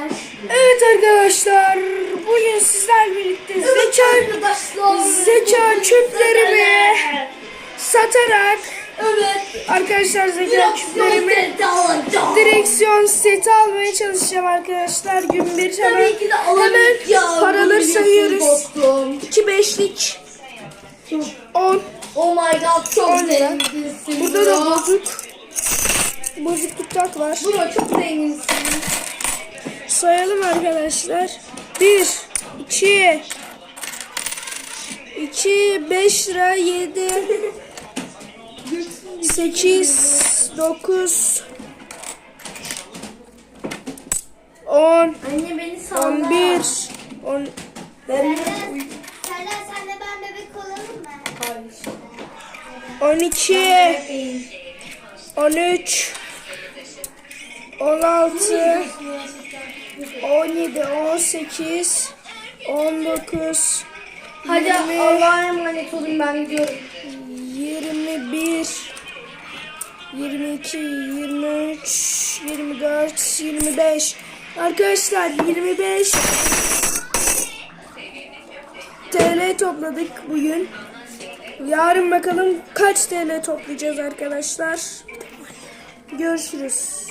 beyler. Evet arkadaşlar bugün sizlerle birlikte zeka arkadaşlar. zeka küplerimi satarak Evet. arkadaşlar zeka küplerimi direksiyon seti almaya çalışacağım arkadaşlar gün bir hemen hemen ya. paraları sayıyoruz dostum. 2 beşlik 10 Oh my god çok zenginsin. burada da bozuk bozuk tutak var Bro çok zenginsin. Sayalım arkadaşlar 1 2 2 5 lira 7 8 9 10 Anne beni salla. 11 10 ben Serdar sen de ben bebek olalım mı? 12 13 16 17 18 19 Hadi 20 Allah'a emanet olun ben gidiyorum. 21 22 23 24 25 Arkadaşlar 25 TL topladık bugün. Yarın bakalım kaç TL toplayacağız arkadaşlar. Görüşürüz.